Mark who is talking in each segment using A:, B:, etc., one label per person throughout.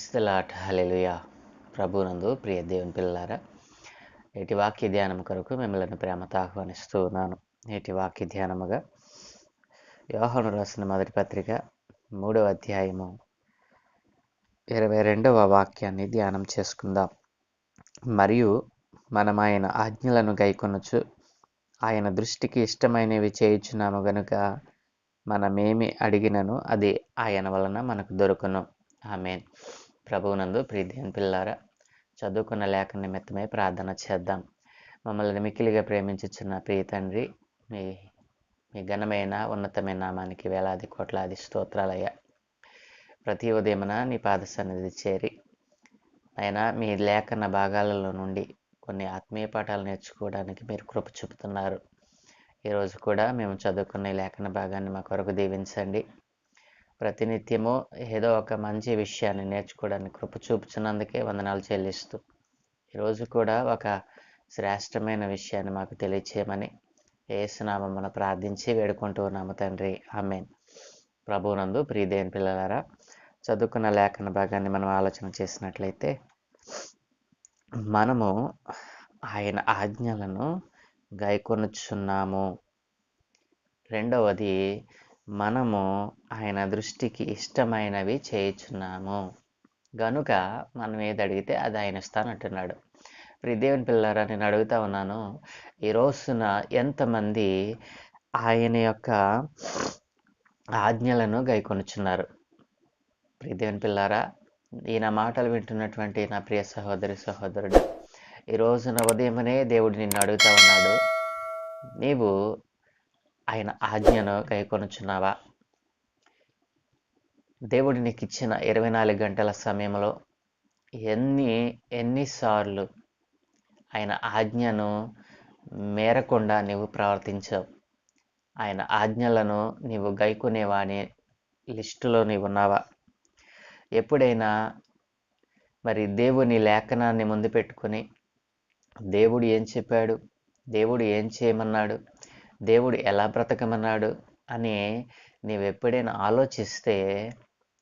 A: క్రైస్తలాట్ hallelujah ప్రభునందు ప్రియ దేవుని పిల్లలారా నేటి వాక్య ధ్యానం కొరకు మిమ్మల్ని ప్రేమతో ఆహ్వానిస్తూ ఉన్నాను. నేటి వాక్య ధ్యానముగా యోహను రాసిన మొదటి పత్రిక మూడవ అధ్యాయము ఇరవై రెండవ వాక్యాన్ని ధ్యానం చేసుకుందాం. మరియు మనం ఆయన ఆజ్ఞలను గైకొనొచ్చు ఆయన దృష్టికి ఇష్టమైనవి చేయుచున్నాము గనుక మనమేమి అడిగినను అది ఆయన వలన మనకు దొరుకును. ఆమెన్. ప్రభువునందు ప్రీతిని పిల్లారా. చదువుకున్న లేఖ నిమిత్తమై ప్రార్థన చేద్దాం. మమ్మల్ని మిక్కిలిగా ప్రేమించుచున్న ప్రియ తండ్రి మీ మీ ఘనమైన ఉన్నతమైన నామానికి వేలాది కోట్లాది స్తోత్రాలయ్యా. ప్రతి ఉదయమున నీ పాద సన్నిధి చేరి అయినా మీ లేఖన భాగాలలో నుండి కొన్ని ఆత్మీయ పాఠాలు నేర్చుకోవడానికి మీరు కృప చూపుతున్నారు. ఈరోజు కూడా మేము చదువుకునే లేఖన భాగాన్ని మా కొరకు దీవించండి. ప్రతినిత్యము ఏదో ఒక మంచి విషయాన్ని నేర్చుకోవడానికి కృప చూపుచున్నందుకే వందనాలు చెల్లిస్తూ ఈరోజు కూడా ఒక శ్రేష్టమైన విషయాన్ని మాకు తెలియచేయమని ఏసునామమున ప్రార్థించి వేడుకుంటూ ఉన్నాము తండ్రి. ఆమెన్. ప్రభునందు ప్రియదేని పిల్లలారా చదువుకున్న లేఖన భాగాన్ని మనం ఆలోచన చేసినట్లయితే మనము ఆయన ఆజ్ఞలను గైకొనుచున్నాము. రెండవది మనము ఆయన దృష్టికి ఇష్టమైనవి చేయుచున్నాము. గనుక మనం ఏది అడిగితే అది ఆయన ఇస్తానంటున్నాడు. ఇప్పుడు దేవుని పిల్లరా నేను అడుగుతా ఉన్నాను ఈ రోజున ఎంతమంది ఆయన యొక్క ఆజ్ఞలను గైకొనుచున్నారు? ప్రిదేవన్ పిల్లారా ఈయన మాటలు వింటున్నటువంటి నా ప్రియ సహోదరి సహోదరుడు ఈ రోజున ఉదయమనే దేవుడు నిన్ను అడుగుతా ఉన్నాడు. నీవు ఆయన ఆజ్ఞను గైకొనుచున్నావా దేవుడు నీకు ఇచ్చిన ఇరవై నాలుగు గంటల సమయంలో ఎన్ని ఎన్నిసార్లు ఆయన ఆజ్ఞను మేరకుండా నీవు ప్రవర్తించావు? ఆయన ఆజ్ఞలను నీవు గైకొనేవాని లిస్టులో నీవు ఉన్నావా ఎప్పుడైనా మరి దేవుని లేఖనాన్ని ముందు పెట్టుకొని దేవుడు ఏం చెప్పాడు? దేవుడు ఏం చేయమన్నాడు? దేవుడు ఎలా బ్రతకమన్నాడు అని నీవు ఎప్పుడైనా ఆలోచిస్తే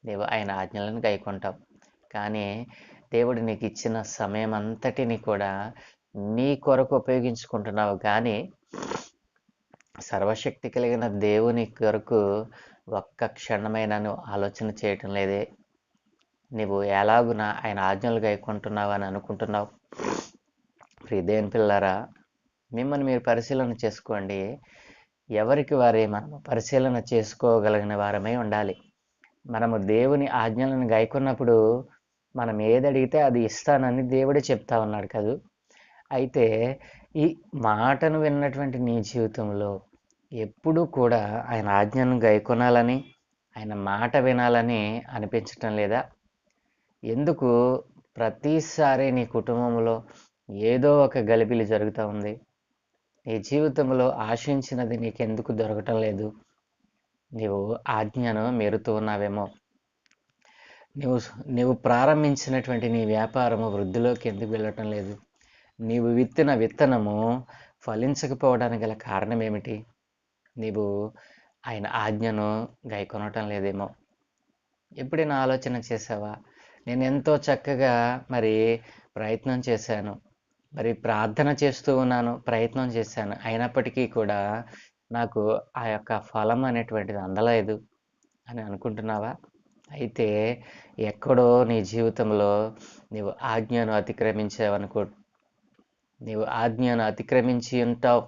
A: నీవు ఆయన ఆజ్ఞలను గైకొంటావు. కానీ దేవుడు నీకు ఇచ్చిన సమయం అంతటిని కూడా నీ కొరకు ఉపయోగించుకుంటున్నావు. కానీ సర్వశక్తి కలిగిన దేవుని కొరకు ఒక్క క్షణమైన నువ్వు ఆలోచన చేయటం లేదే. నువ్వు ఎలాగున ఆయన ఆజ్ఞలు గైకుంటున్నావు అని అనుకుంటున్నావు. ప్రియ పిల్లరా మిమ్మల్ని మీరు పరిశీలన చేసుకోండి. ఎవరికి వారే మనము పరిశీలన చేసుకోగలిగిన వారమై ఉండాలి. మనము దేవుని ఆజ్ఞలను గాయకున్నప్పుడు మనం ఏది అడిగితే అది ఇస్తానని దేవుడే చెప్తా ఉన్నాడు కదూ. అయితే ఈ మాటను విన్నటువంటి నీ జీవితంలో ఎప్పుడూ కూడా ఆయన ఆజ్ఞను గైకొనాలని ఆయన మాట వినాలని అనిపించటం లేదా? ఎందుకు? ప్రతిసారి నీ కుటుంబంలో ఏదో ఒక గలిబిలి జరుగుతూ ఉంది. నీ జీవితంలో ఆశించినది నీకెందుకు దొరకటం లేదు? నీవు ఆజ్ఞను మెరుతూ ఉన్నావేమో. నీవు నీవు ప్రారంభించినటువంటి నీ వ్యాపారము వృద్ధిలోకి ఎందుకు వెళ్ళటం లేదు? నీవు విత్తిన విత్తనము ఫలించకపోవడానికి గల కారణం ఏమిటి? నీవు ఆయన ఆజ్ఞను గైకొనటం లేదేమో. ఎప్పుడైనా ఆలోచన చేసావా? నేను ఎంతో చక్కగా మరి ప్రయత్నం చేశాను. మరి ప్రార్థన చేస్తూ ఉన్నాను ప్రయత్నం చేశాను. అయినప్పటికీ కూడా నాకు ఆ యొక్క ఫలం అనేటువంటిది అందలేదు అని అనుకుంటున్నావా? అయితే ఎక్కడో నీ జీవితంలో నీవు ఆజ్ఞను అతిక్రమించావనుకో నీవు ఆజ్ఞను అతిక్రమించి ఉంటావు.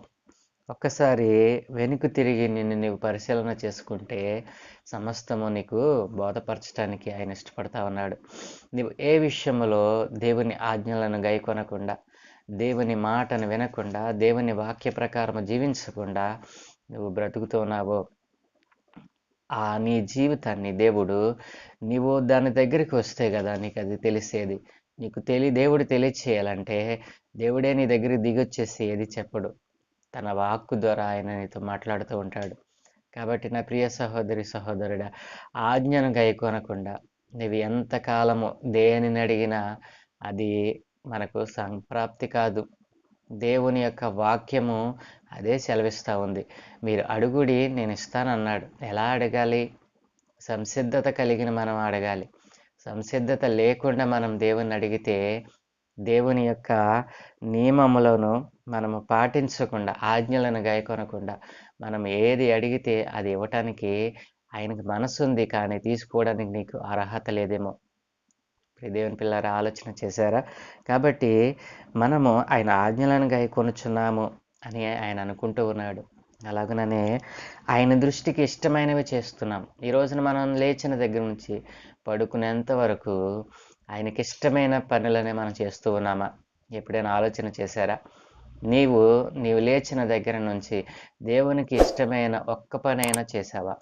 A: ఒక్కసారి వెనుక తిరిగి నిన్ను నీవు పరిశీలన చేసుకుంటే సమస్తము నీకు బోధపరచడానికి ఆయన ఇష్టపడతా ఉన్నాడు. నీవు ఏ విషయంలో దేవుని ఆజ్ఞలను గైకొనకుండా దేవుని మాటను వినకుండా దేవుని వాక్య ప్రకారం జీవించకుండా నువ్వు బ్రతుకుతున్నావో ఆ నీ జీవితాన్ని దేవుడు నీవు దాని దగ్గరికి వస్తే కదా నీకు అది తెలిసేది. నీకు తెలి దేవుడు తెలియచేయాలంటే దేవుడే నీ దగ్గర దిగొచ్చేసి ఏది చెప్పడు. తన వాక్కు ద్వారా ఆయన నీతో మాట్లాడుతూ ఉంటాడు. కాబట్టి నా ప్రియ సహోదరి సహోదరుడా ఆజ్ఞను గైకొనకుండా నువ్వు ఎంతకాలము దేనిని అడిగినా అది మనకు సంప్రాప్తి కాదు. దేవుని యొక్క వాక్యము అదే సెలవిస్తూ ఉంది. మీరు అడుగుడి నేను ఇస్తానన్నాడు. ఎలా అడగాలి? సంసిద్ధత కలిగిన మనం అడగాలి. సంసిద్ధత లేకుండా మనం దేవుని అడిగితే దేవుని యొక్క నియమములను మనము పాటించకుండా ఆజ్ఞలను గాయకొనకుండా మనం ఏది అడిగితే అది ఇవ్వటానికి ఆయనకు మనసు ఉంది కానీ తీసుకోవడానికి నీకు అర్హత లేదేమో. దేవుని పిల్లల ఆలోచన చేశారా? కాబట్టి మనము ఆయన ఆజ్ఞలను గాయకొనుచున్నాము అని ఆయన అనుకుంటూ ఉన్నాడు. అలాగనే ఆయన దృష్టికి ఇష్టమైనవి చేస్తున్నాం. ఈ రోజున మనం లేచిన దగ్గర నుంచి పడుకునేంత వరకు ఆయనకి ఇష్టమైన పనులనే మనం చేస్తూ ఉన్నామా? ఎప్పుడైనా ఆలోచన చేశారా? నీవు నీవు లేచిన దగ్గర నుంచి దేవునికి ఇష్టమైన ఒక్క పనైనా చేసావా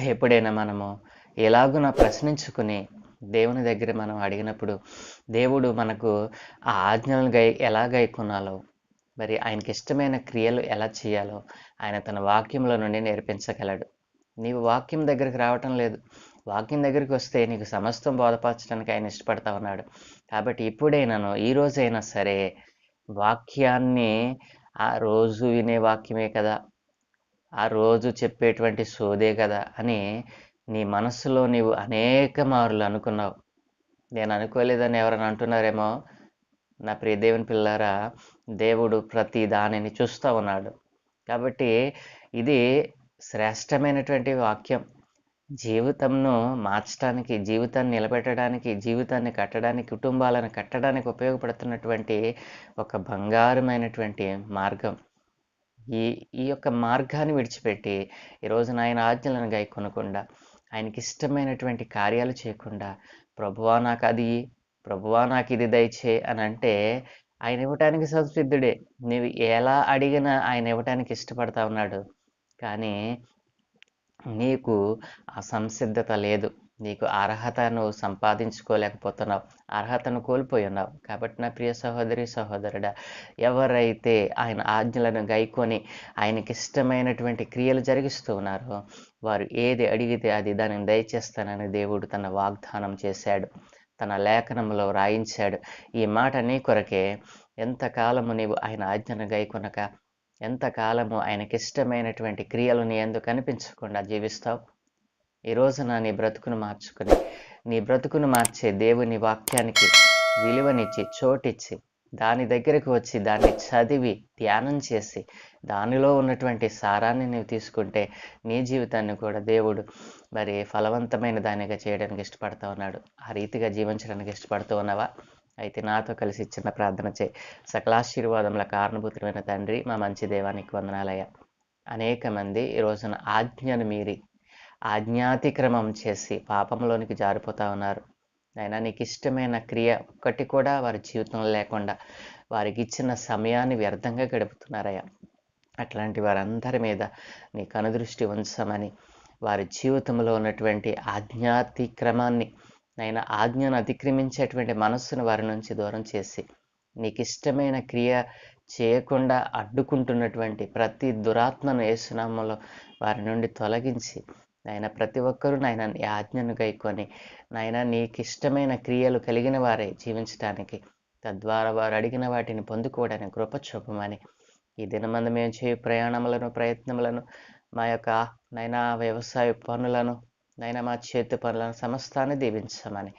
A: ఎప్పుడైనా మనము ఎలాగున ప్రశ్నించుకుని దేవుని దగ్గర మనం అడిగినప్పుడు దేవుడు మనకు ఆ ఆజ్ఞలను గై ఎలా గైకొనాలో మరి ఆయనకి ఇష్టమైన క్రియలు ఎలా చేయాలో ఆయన తన వాక్యంలో నుండి నేర్పించగలడు. నీవు వాక్యం దగ్గరికి రావటం లేదు. వాక్యం దగ్గరికి వస్తే నీకు సమస్తం బోధపరచడానికి ఆయన ఇష్టపడతా ఉన్నాడు. కాబట్టి ఇప్పుడైనాను ఈ రోజైనా సరే వాక్యాన్ని ఆ రోజు వినే వాక్యమే కదా ఆ రోజు చెప్పేటువంటి సోదే కదా అని నీ మనసులో నీవు అనేక మార్లు అనుకున్నావు. నేను అనుకోలేదని ఎవరైనా అంటున్నారేమో? నా ప్రియ దేవుని పిల్లారా దేవుడు ప్రతి దానిని చూస్తూ ఉన్నాడు. కాబట్టి ఇది శ్రేష్టమైనటువంటి వాక్యం. జీవితంను మార్చడానికి జీవితాన్ని నిలబెట్టడానికి జీవితాన్ని కట్టడానికి కుటుంబాలను కట్టడానికి ఉపయోగపడుతున్నటువంటి ఒక బంగారమైనటువంటి మార్గం. ఈ ఈ యొక్క మార్గాన్ని విడిచిపెట్టి ఈరోజు ఆయన ఆజ్ఞలను గైకొనకుండా ఆయనకి ఇష్టమైనటువంటి కార్యాలు చేయకుండా ప్రభువా నాకు అది ప్రభువా నాకు ఇది దయచే అని అంటే ఆయన ఇవ్వటానికి సంసిద్ధుడే. నీవు ఎలా అడిగినా ఆయన ఇవ్వటానికి ఇష్టపడతా ఉన్నాడు కానీ నీకు ఆ సంసిద్ధత లేదు. నీకు అర్హతను సంపాదించుకోలేకపోతున్నావు అర్హతను కోల్పోయి ఉన్నావు. కాబట్టి నా ప్రియ సహోదరి సహోదరుడా ఎవరైతే ఆయన ఆజ్ఞలను గైకొని ఆయనకి ఇష్టమైనటువంటి క్రియలు జరిగిస్తూ ఉన్నారో వారు ఏది అడిగితే అది దానిని దయచేస్తానని దేవుడు తన వాగ్దానం చేశాడు. తన లేఖనంలో రాయించాడు. ఈ మాట నీ కొరకే. ఎంతకాలము నీవు ఆయన ఆజ్ఞను గైకొనక ఎంతకాలము ఆయనకి ఇష్టమైనటువంటి క్రియలు నీ ఎందుకు కనిపించకుండా జీవిస్తావు? ఈ రోజున నీ బ్రతుకును మార్చుకుని నీ బ్రతుకును మార్చే దేవుని వాక్యానికి విలువనిచ్చి చోటిచ్చి దాని దగ్గరకు వచ్చి దాన్ని చదివి ధ్యానం చేసి దానిలో ఉన్నటువంటి సారాన్ని నీవు తీసుకుంటే నీ జీవితాన్ని కూడా దేవుడు మరి ఫలవంతమైన దానిగా చేయడానికి ఇష్టపడుతూ ఉన్నాడు. ఆ రీతిగా జీవించడానికి ఇష్టపడుతూ ఉన్నావా? అయితే నాతో కలిసి చిన్న ప్రార్థన చేయి. సకలాశీర్వాదముల కారణభూతమైన తండ్రి మా మంచి దేవానికి వందనాలయ అనేక మంది ఈ రోజున ఆజ్ఞను మీరి ఆజ్ఞాతిక్రమం చేసి పాపంలోనికి జారిపోతా ఉన్నారు. అయినా నీకు ఇష్టమైన క్రియ ఒక్కటి కూడా వారి జీవితంలో లేకుండా వారికి ఇచ్చిన సమయాన్ని వ్యర్థంగా గడుపుతున్నారయ్యా. అట్లాంటి వారందరి మీద నీ కనుదృష్టి ఉంచమని వారి జీవితంలో ఉన్నటువంటి ఆజ్ఞాతిక్రమాన్ని నైనా ఆజ్ఞను అతిక్రమించేటువంటి మనస్సును వారి నుంచి దూరం చేసి నీకు ఇష్టమైన క్రియ చేయకుండా అడ్డుకుంటున్నటువంటి ప్రతి దురాత్మను ఏసునామంలో వారి నుండి తొలగించి నాయన ప్రతి ఒక్కరూ నాయన నీ ఆజ్ఞను గైకొని నాయన నీకు ఇష్టమైన క్రియలు కలిగిన వారే జీవించడానికి తద్వారా వారు అడిగిన వాటిని పొందుకోవడానికి కృప చూపమని. ఈ దినమందు మేము చేయు ప్రయాణములను ప్రయత్నములను మా యొక్క నైనా వ్యవసాయ పనులను నైనా మా చేతి పనులను సమస్తాన్ని దీవించమని.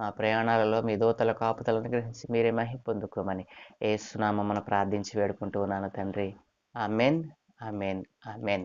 A: మా ప్రయాణాలలో మీ దోతల కాపుతలను గ్రహించి మీరే మహి పొందుకోమని. ఏ సునామమును ప్రార్థించి వేడుకుంటూ ఉన్నాను తండ్రి. Amen amen amen.